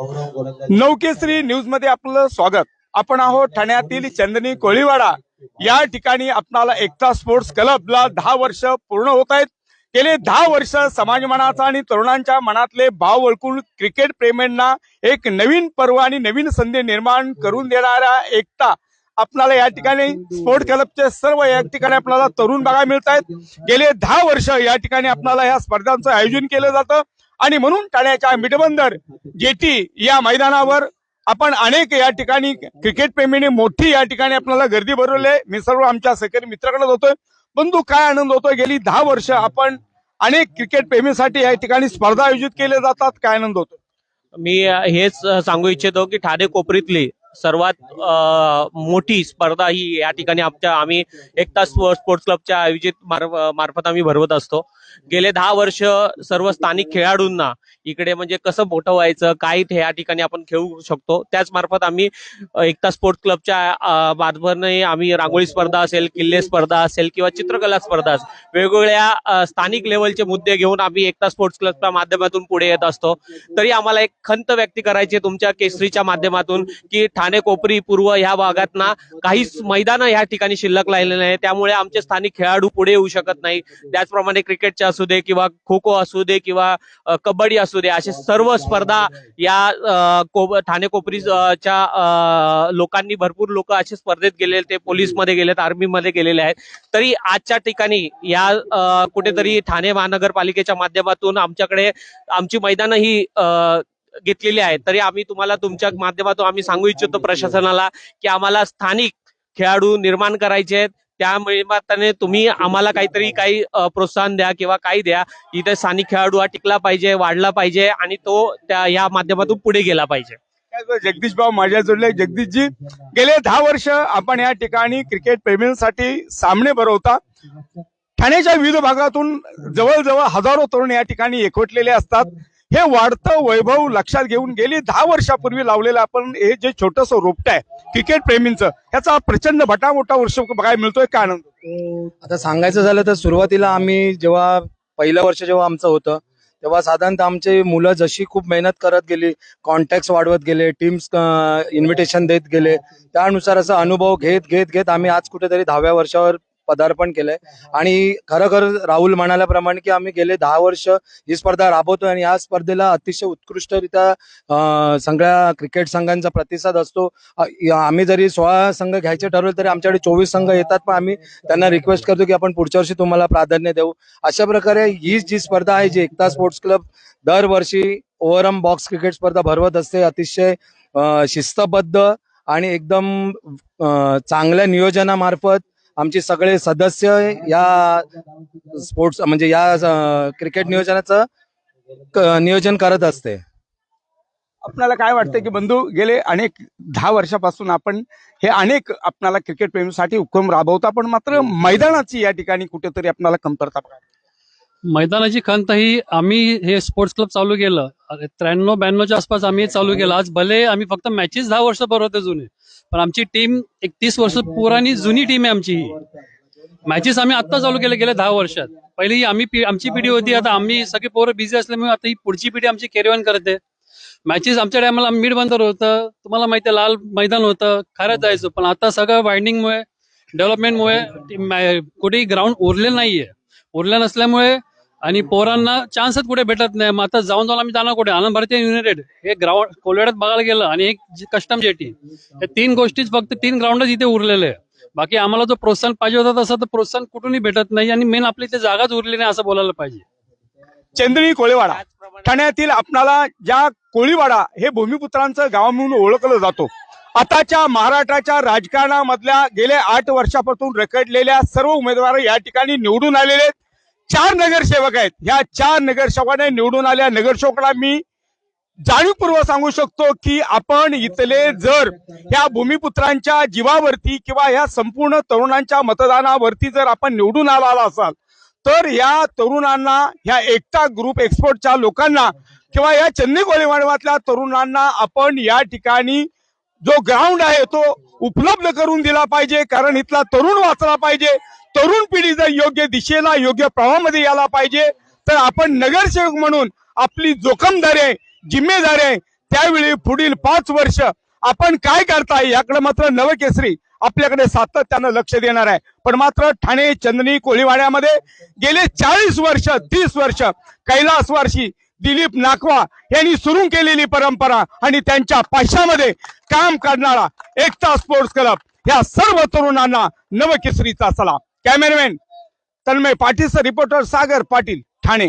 नौकेश्री न्यूजमध्ये आपलं स्वागत. आपण आहोत ठाण्यातील चंदनी कोळीवाडा. या ठिकाणी आपणाला एकता स्पोर्ट्स क्लबला दहा वर्ष पूर्ण होत आहेत. गेले दहा वर्ष समाज मनाचा आणि तरुणांच्या मनातले भाव ओळखून क्रिकेट प्रेमींना एक नवीन पर्व आणि नवीन संधी निर्माण करून देणाऱ्या एकता आपल्याला या ठिकाणी स्पोर्ट क्लबचे सर्व या ठिकाणी आपल्याला तरुण बघायला मिळत आहेत. गेले दहा वर्ष या ठिकाणी आपल्याला या स्पर्धांचं आयोजन केलं जातं. आणि म्हणून ठाण्याच्या मिठबंदर जेटी या मैदानावर आपण अनेक या ठिकाणी क्रिकेट प्रेमीने मोठी या ठिकाणी आपल्याला गर्दी भरवली आहे. मी सर्व आमच्या सहकारी मित्राकडे होतोय बंधू काय आनंद होतोय? गेली दहा वर्ष आपण अनेक क्रिकेट प्रेमीसाठी या ठिकाणी स्पर्धा आयोजित केल्या जातात. काय आनंद होतो मी हेच सांगू इच्छितो की ठाणे कोपरीतली सर्वात अ, मोठी स्पर्धा ही या ठिकाणी आमच्या आम्ही एकता स्पोर्ट्स क्लबच्या आयोजित मार्फ- मार्फत आम्ही भरवत असतो. गेले दहा वर्ष सर्व स्थानिक खेळाडूंना इकडे म्हणजे कसं मोठं व्हायचं काय ते या ठिकाणी आपण खेळू शकतो. त्याच मार्फत आम्ही एकता स्पोर्ट्स क्लबच्या मार्फतने आम्ही रांगोळी स्पर्धा असेल किल्ले स्पर्धा असेल किंवा चित्रकला स्पर्धा असेल, वेगवेगळ्या स्थानिक लेवलचे मुद्दे घेऊन आम्ही एकता स्पोर्ट्स क्लबच्या माध्यमातून पुढे येत असतो. तरी आम्हाला एक खंत व्यक्त करायची आहे तुमच्या केसरीच्या माध्यमातून की ठाणे कोपरी पूर्व ह्या भागात ना काहीच मैदान ह्या ठिकाणी शिल्लक राहिलेले नाही. त्यामुळे आमचे स्थानिक खेळाडू पुढे येऊ शकत नाही. त्याचप्रमाणे क्रिकेटचे असू दे किंवा खो खो असू दे किंवा कबड्डी असू दे असे सर्व स्पर्धा या को- ठाणे कोपरीच्या लोकांनी भरपूर लोक असे स्पर्धेत गेलेले ते पोलीसमध्ये गेलेत आर्मी मध्ये गेलेले आहेत. तरी आजच्या ठिकाणी या कुठेतरी ठाणे महानगरपालिकेच्या माध्यमातून आमच्याकडे आमची मैदानं ही घेतलेली आहेत. तरी आम्ही तुम्हाला तुमच्या माध्यमातून आम्ही सांगू इच्छितो प्रशासनाला की आम्हाला स्थानिक खेळाडू निर्माण करायचे आहेत. त्यामुळे मात्राने तुम्ही आम्हाला काहीतरी काही प्रोत्साहन द्या किंवा काही द्या. इथे स्थानिक खेळाडू हा टिकला पाहिजे वाढला पाहिजे आणि तो त्या या माध्यमातून पुढे गेला पाहिजे. जगदीश भाऊ माझ्या जोडले जगदीशजी गेले दहा वर्ष आपण या ठिकाणी क्रिकेट प्रेमींसाठी सामने भरवता. ठाण्याच्या विविध भागातून जवळजवळ हजारो तरुण या ठिकाणी एकवटलेले असतात. हे वाढतं वैभव लक्षात घेऊन गेली. दहा वर्षापूर्वी लावलेलं आपण हे जे छोटस रोपट आहे क्रिकेट प्रेमींचं याचा प्रचंड भटामोठा वर्ष बघायला मिळतोय. काय आनंद? आता सांगायचं झालं तर सुरुवातीला आम्ही जेव्हा पहिलं वर्ष जेव्हा आमचं होतं तेव्हा साधारणतः आमचे मुलं जशी खूप मेहनत करत गेली कॉन्टॅक्ट वाढवत गेले टीम्स इन्व्हिटेशन देत गेले त्यानुसार असा अनुभव घेत घेत घेत आम्ही आज कुठेतरी दहाव्या वर्षावर पदार्पण केलंय. आणि खरोखर राहुल म्हणाल्याप्रमाणे की आम्ही गेले दहा वर्ष ही स्पर्धा राबवतोय आणि या स्पर्धेला अतिशय उत्कृष्टरित्या सगळ्या क्रिकेट संघांचा प्रतिसाद असतो. आम्ही जरी सोळा संघ घ्यायचे ठरवले तरी आमच्याकडे चोवीस संघ येतात पण आम्ही त्यांना रिक्वेस्ट करतो की आपण पुढच्या वर्षी तुम्हाला प्राधान्य देऊ. अशा प्रकारे ही जी स्पर्धा आहे जी एकता स्पोर्ट्स क्लब दरवर्षी ओव्हरम बॉक्स क्रिकेट स्पर्धा भरवत असते. अतिशय शिस्तबद्ध आणि एकदम चांगल्या नियोजनामार्फत आमचे सगळे सदस्य या स्पोर्ट्स म्हणजे या क्रिकेट नियोजनाचं नियोजन करत असते. आपल्याला काय वाटतं की बंधू गेले अनेक दहा वर्षापासून आपण हे अनेक आपल्याला क्रिकेट प्रेमीसाठी उपक्रम राबवता पण मात्र मैदानाची या ठिकाणी कुठेतरी आपल्याला कमतरता मैदानाची खंत ही आम्ही हे स्पोर्ट्स क्लब चालू केलं. त्र्याण्णव ब्याण्णवच्या आसपास आम्ही हे चालू केलं. आज भले आम्ही फक्त मॅचेस दहा वर्ष भरवतो जुने पण आमची टीम एक तीस वर्ष पुराणी जुनी टीम आहे आमची. ही मॅचेस आम्ही आता चालू केले गेले दहा वर्षात. पहिली आम्ही आमची पिढी होती आता आम्ही सगळे पोरं बिझी असल्यामुळे आता ही पुढची पिढी आमची कॅरी ऑन करते. मॅचेस आमच्या टायमाला मिड बंदर होतं. तुम्हाला माहिती लाल मैदान होतं खरंच जायचं पण आता सगळं वायडिंगमुळे डेव्हलपमेंटमुळे कुठेही ग्राउंड उरलेलं नाहीये. उरलं नसल्यामुळे आणि पोरांना चान्सच कुठे भेटत नाही. मग आता जाऊन जाऊन आम्ही जाणार कुठे? आनंद भारतीय युनायटेड हे ग्राउंड कोलवेड्यात बघायला गेलं आणि एक कस्टम जेटी या तीन गोष्टीच फक्त तीन ग्राउंडच इथे उरलेले. आहे बाकी आम्हाला जो प्रोत्साहन पाहिजे होता तसं तर प्रोत्साहन कुठूनही भेटत नाही आणि मेन आपली इथे जागाच उरली नाही असं बोलायला पाहिजे. चंद्री कोळेवाडा. ठाण्यातील आपणाला ज्या कोळीवाडा हे भूमिपुत्रांचं गाव म्हणून ओळखलं जातो. आताच्या महाराष्ट्राच्या राजकारणामधल्या गेल्या आठ वर्षापासून रखडलेल्या सर्व उमेदवार या ठिकाणी निवडून आलेले आहेत. चार नगरसेवक आहेत. ह्या चार नगरसेवकाने निवडून आल्या नगरसेवकाला मी जाणीवपूर्वक सांगू शकतो की आपण इथले जर ह्या भूमिपुत्रांच्या जीवावरती किंवा ह्या संपूर्ण तरुणांच्या मतदानावरती जर आपण निवडून आला असाल तर या तरुणांना ह्या एकता ग्रुप एक्सपोर्टच्या लोकांना किंवा या चेन्नई कोळीवाडवातल्या तरुणांना आपण या ठिकाणी जो ग्राउंड आहे तो उपलब्ध करून दिला पाहिजे. कारण इथला तरुण वाचला पाहिजे. तरुण पिढी जर योग्य दिशेला योग्य प्रवाहामध्ये यायला पाहिजे तर आपण नगरसेवक म्हणून आपली जोखमदारी आहे जिम्मेदारी आहे त्यावेळी पुढील पाच वर्ष आपण काय करताय याकडे मात्र नवकेसरी आपल्याकडे सातत्यानं लक्ष देणार आहे. पण मात्र ठाणे चंदनी कोळीवाड्यामध्ये गेले चाळीस वर्ष तीस वर्ष कैलासवारशी दिलीप नाकवा यांनी सुरू केलेली परंपरा आणि त्यांच्या पाशामध्ये काम करणारा एकता स्पोर्ट्स क्लब या सर्व तरुणांना नवकेसरीचा सलाम. Cameraman Tanmay Patil reporter Sagar Patil Thane.